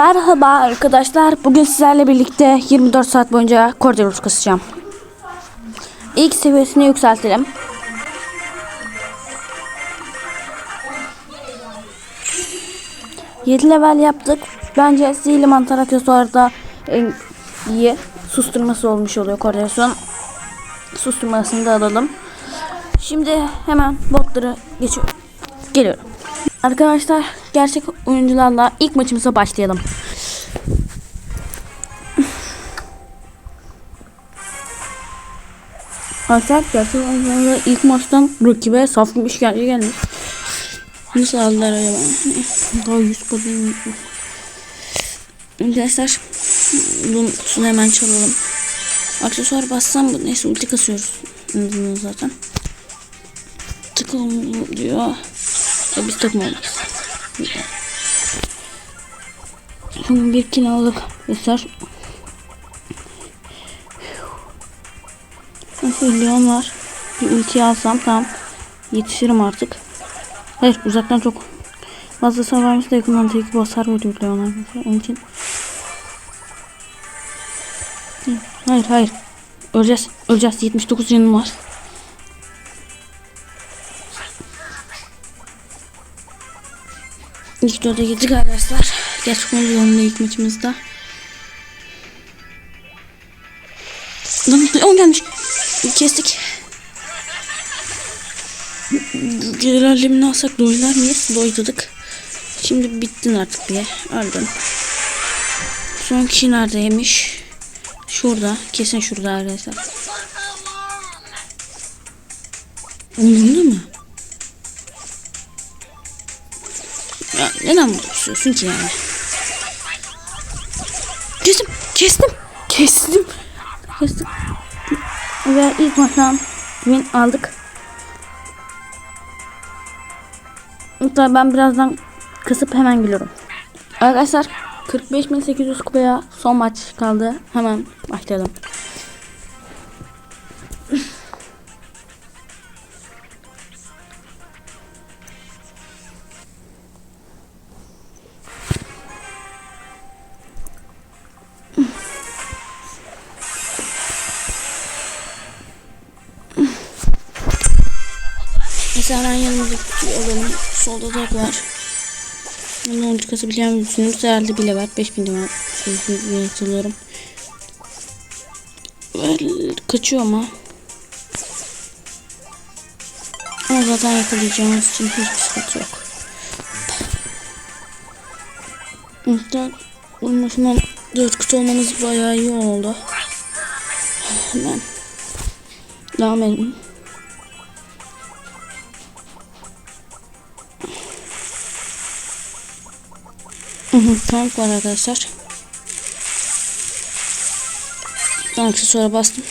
Merhaba arkadaşlar. Bugün sizlerle birlikte 24 saat boyunca Corderus kasacağım. İlk seviyesini yükseltelim. Yedi level yaptık. Bence sihirli mantar aksesuarda en iyi susturması olmuş oluyor Corderus'un. Susturmasını da alalım. Şimdi hemen botları geçiyorum. Geliyorum. Arkadaşlar gerçek oyuncularla ilk maçımıza başlayalım. Arkadaşlar gerçek oyuncularla ilk maçtan rakibe saf bir işkence gelmiş. Nasıl aldılar acaba? Daha 100 kadın. Arkadaşlar bunun kutusunu hemen çalalım. Aksesuar bassam? Neyse ulti kasıyoruz. Zaten. Tıkalım diyor. Ya biz takım olmayız. Bir kill aldık. Yeter. Leon var. Bir ulti alsam tamam. Yetişirim artık. Hayır uzaktan çok fazla savarmış da yakından tek basar vuruyor Leon. Onun için Hayır hayır. Öleceğiz. Öleceğiz. 79 canım var. İlk dörde girdik arkadaşlar. Gerçek oyuncularımla ilk maçımızda. Lan on gelmiş. Kestik. Gelir alemini alsak doylar mıyız? Doyduk. Şimdi bittin artık bir. Öldün. Son kişi neredeymiş? Şurada. Kesin şurada arkadaşlar. Umurunda mı? Neden burada pusuyorsun ki yani? Kestim, kestim, kestim, kestim. Ve ilk maçtan win aldık. Hatta ben birazdan kısıp hemen geliyorum. Arkadaşlar 45.800 kupaya son maç kaldı. Hemen başlayalım. Mesela ben yanımda alalım. Solda da var. Bunun ultikası bilen misiniz? Herhalde bile var. 5000 lira var. hatırlıyorum. Kaçıyor ama. Ama zaten yakalayacağımız için hiçbir sıkıntı yok. Hatta olmasından 4 kutu olmamız bayağı iyi oldu. Hemen devam edelim. Tank var arkadaşlar. Aksesuara bastım.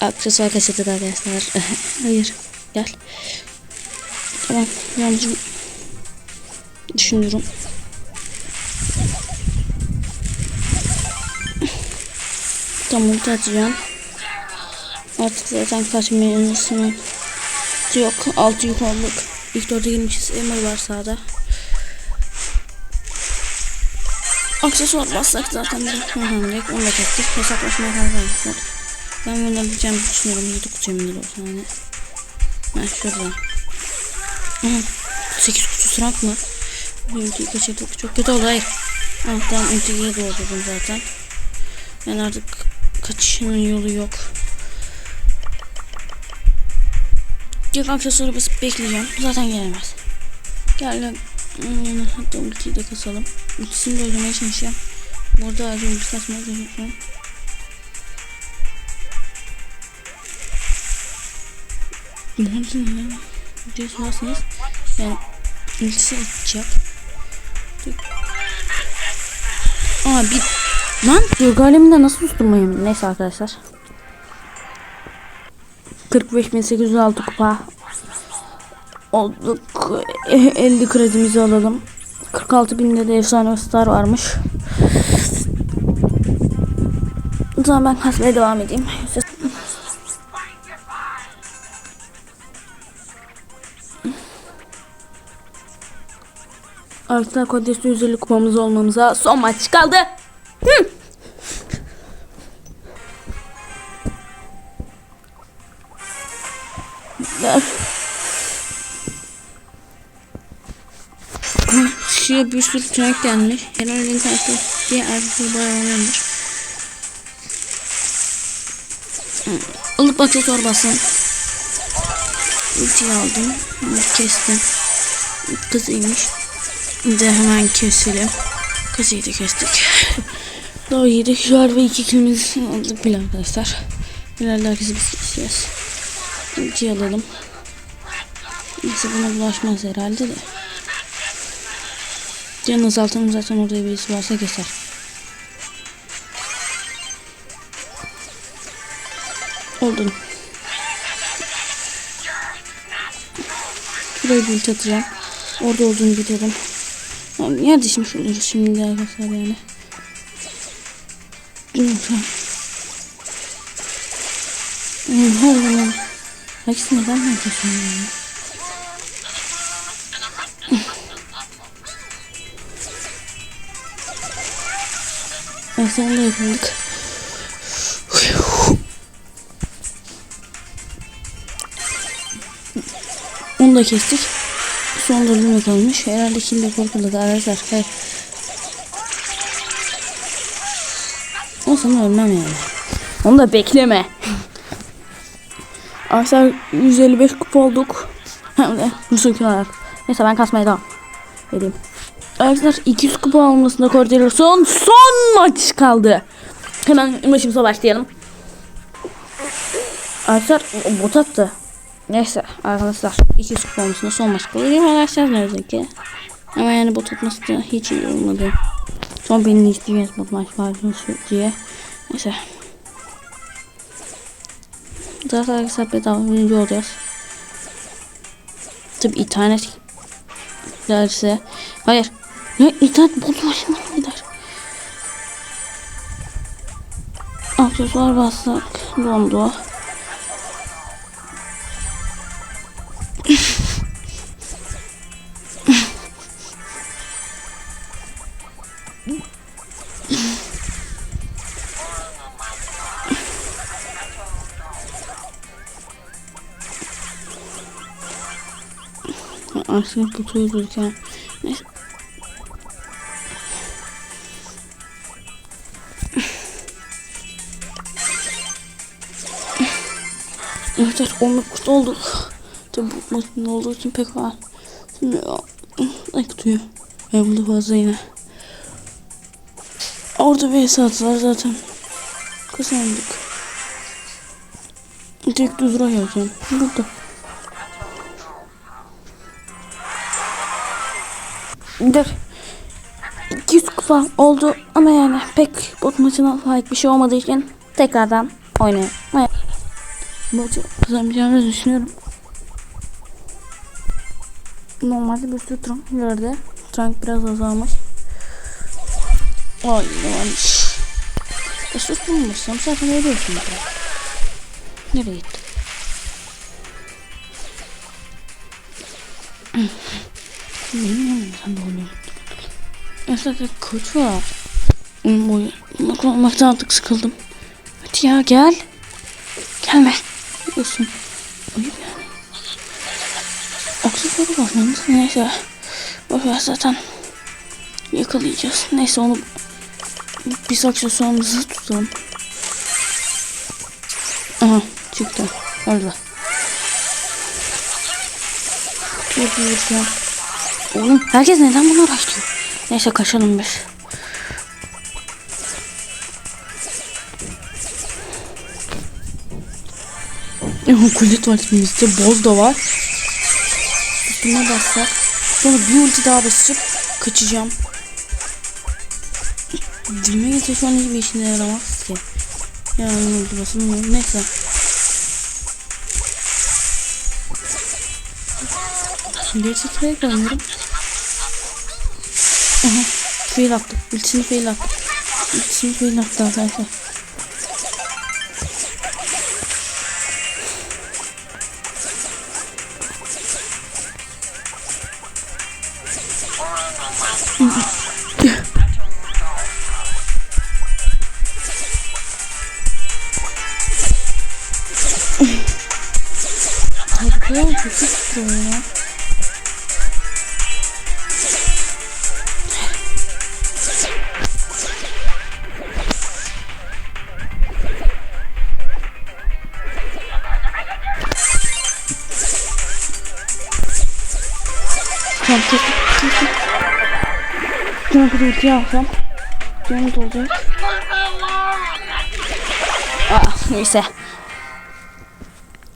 Aksesuar kaçırdık arkadaşlar. Hayır. Gel. Tamam. Yalnız düşünüyorum. Tamam ulti atacağım. Artık zaten kaçmayasını yok. Altı olduk. İlk dörde girmişiz. Emir var sağda. Aksesuar bassak zaten direkt direkt onu da kestik. Hesaplaşmaya kalkarmışlar. Ben bunu alacağım düşünüyorum. 7 kutu emin olsun hani. Ben şurada. Aha, 8 kutu sırak mı? Bu ultiyi kaçırdık. Çok kötü oldu hayır. Ah tamam ultiyi doldurdum zaten. Ben artık kaçışının yolu yok. Yok aksesuarı basıp bekleyeceğim. Zaten gelemez. Gel gel. Hmm, Hatta ultiyi de kasalım. Ultisini de oynamaya çalışacağım. Burada acı ulti kasmaya çalışacağım. Ne oldu lan? Ultiyi kasarsanız yani ultisi atacak. Aa bir Lan Duygu aleminde nasıl susturmayayım? Neyse arkadaşlar. 45.806 kupa olduk. 50 kredimizi alalım. 46 binde de efsane star varmış. O zaman ben kasmaya devam edeyim. Arkadaşlar Kodes'te 150 kupamız olmamıza son maç kaldı. Hı. Ver. Şuraya bir sürü tünek gelmiş. Herhalde internette diye arkadaşlar bayağı. Hı. Alıp aksesuar basın. Ultiyi aldım. Kestim. Kızıymış. Bir de hemen keselim. Kızıyı da kestik. Daha iyiydi. Şu ve iki kilimiz aldık bile arkadaşlar. İleride herkesi biz keseceğiz. Ultiyi alalım. Neyse buna bulaşmaz herhalde de. Can azaltalım zaten orada birisi varsa keser. Oldu. Şurayı bir ulti atacağım. Orada olduğunu biliyorum. Nerede şimdi şurada şimdi arkadaşlar yani. Her zaman. Herkes neden herkes yani? Evet sonunda yakaladık. Onu da kestik. Son durumda kalmış. Herhalde şimdi korkuladı arkadaşlar. Hey. O sana ölmem yani. Onu da bekleme. Arkadaşlar 155 kupa olduk. Hem de Yusuf olarak. Neyse ben kasmaya devam edeyim. Arkadaşlar 200 kupa almasında Cordero son son maç kaldı. Hemen maçımıza başlayalım. Arkadaşlar bot attı. Neyse arkadaşlar 200 kupa olmasında son maç kaldı. Değil mi arkadaşlar ne yazık ki. Ama yani bot atması da hiç iyi olmadı. Son benim istediğim bot maç var diye. Neyse. Zaten arkadaşlar bedava birinci olacağız. Tabi internet derse. Hayır. Ne internet maçına mı gider? Aksesuar bassak dondu. Aslında tutuyordurken neyse. Evet, evet 19 olduk. Tabi bu maçın olduğu için pek var. Şimdi ya, ay kutuyu. Ben bunu fazla yine. Orada bir saat var zaten. Kazandık. Tek düz ray yapacağım. Burada. Dur. 200 kupa oldu ama yani pek bot maçına ait bir şey olmadığı için tekrardan oynayalım. Maçı kazanabileceğimizi düşünüyorum. Normalde bir sürü trunk vardı. Trunk biraz azalmış. Ay yanlış. E sus bulmuşsam zaten ölüyorsun. Nereye gitti? Mesela koç var. Bak olmaktan artık sıkıldım. Hadi ya gel. Gelme. Olsun. Ayıp yani. Aksesuarı bakmamız neyse. Boşver zaten. Yakalayacağız. Neyse onu biz aksesuarımızı tutalım. Aha çıktı. Orada. Çok iyi Oğlum herkes neden bunu uğraşıyor? Neyse kaçalım biz. Kulet var içimizde. Boz da var. Üstüne bassak. Sonra bir ulti daha basıp kaçacağım. Dilime geçe şu an hiçbir işine yaramaz ki. Yani ulti basılmıyor. Neyse. Gerçi trade oynuyorum. Aha. Fail attı. Ultisini fail attı. Ultisini fail attı arkadaşlar. Harika, çok istiyorum ya. Tamam, kes, kes, kes. Şuna bir ulti alsam. Canım dolacak. Ah, neyse.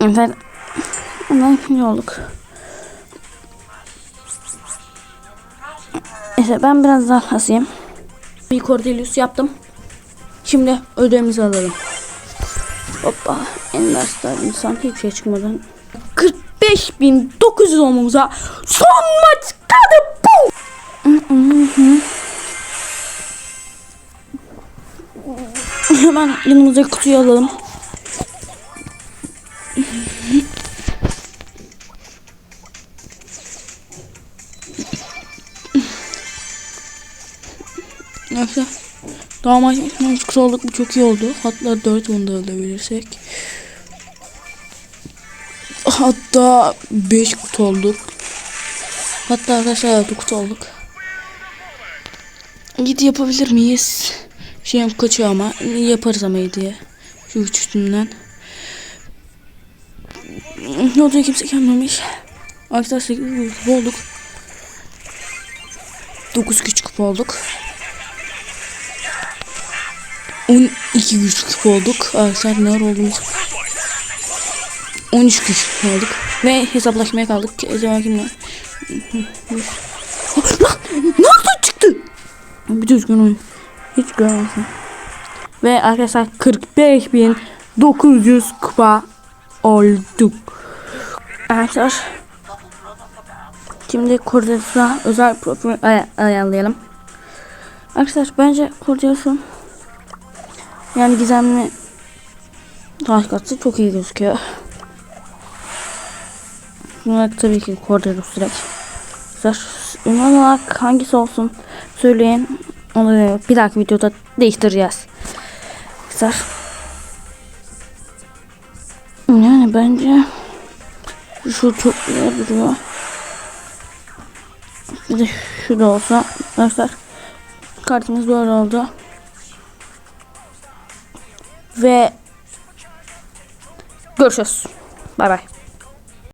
Evet. Ondan iyi olduk. Neyse ben biraz daha hasayım. Bir Cordelius yaptım. Şimdi ödevimizi alalım. Hoppa. En başta insan hiçbir şey çıkmadan 45.900 olmamıza son maç kaldı. Bu. Hemen yanımızdaki kutuyu alalım. Daha maç kısa olduk bu çok iyi oldu. Hatta 4 onu da alabilirsek. Hatta 5 kutu olduk. Hatta arkadaşlar 6 kutu olduk. Git yapabilir miyiz? Şeyim kaçıyor ama yaparız ama diye. Şu üstünden. Odaya kimse gelmemiş. Arkadaşlar 8 kupa olduk. 9 küçük kupa olduk. 12 güç olduk. Arkadaşlar neler olduğumuz. 13 güç küp olduk. Ve hesaplaşmaya kaldık. Acaba kimle? Lan! Nereden çıktı? Bir düzgün oyun. Hiç görmezsin. Ve arkadaşlar 45.900 kupa olduk. Arkadaşlar Şimdi Cordelius'a özel profil ay- ayarlayalım. Arkadaşlar bence Cordelius'un yani gizemli tahkikatı çok iyi gözüküyor. Bunlar tabii ki Cordelius direkt. Arkadaşlar ünvan olarak hangisi olsun söyleyin. Onu bir dahaki videoda değiştireceğiz. Arkadaşlar yani bence şu çok güzel duruyor. Bir de şu da olsa arkadaşlar kartımız böyle oldu. Ve görüşürüz. Bay bay.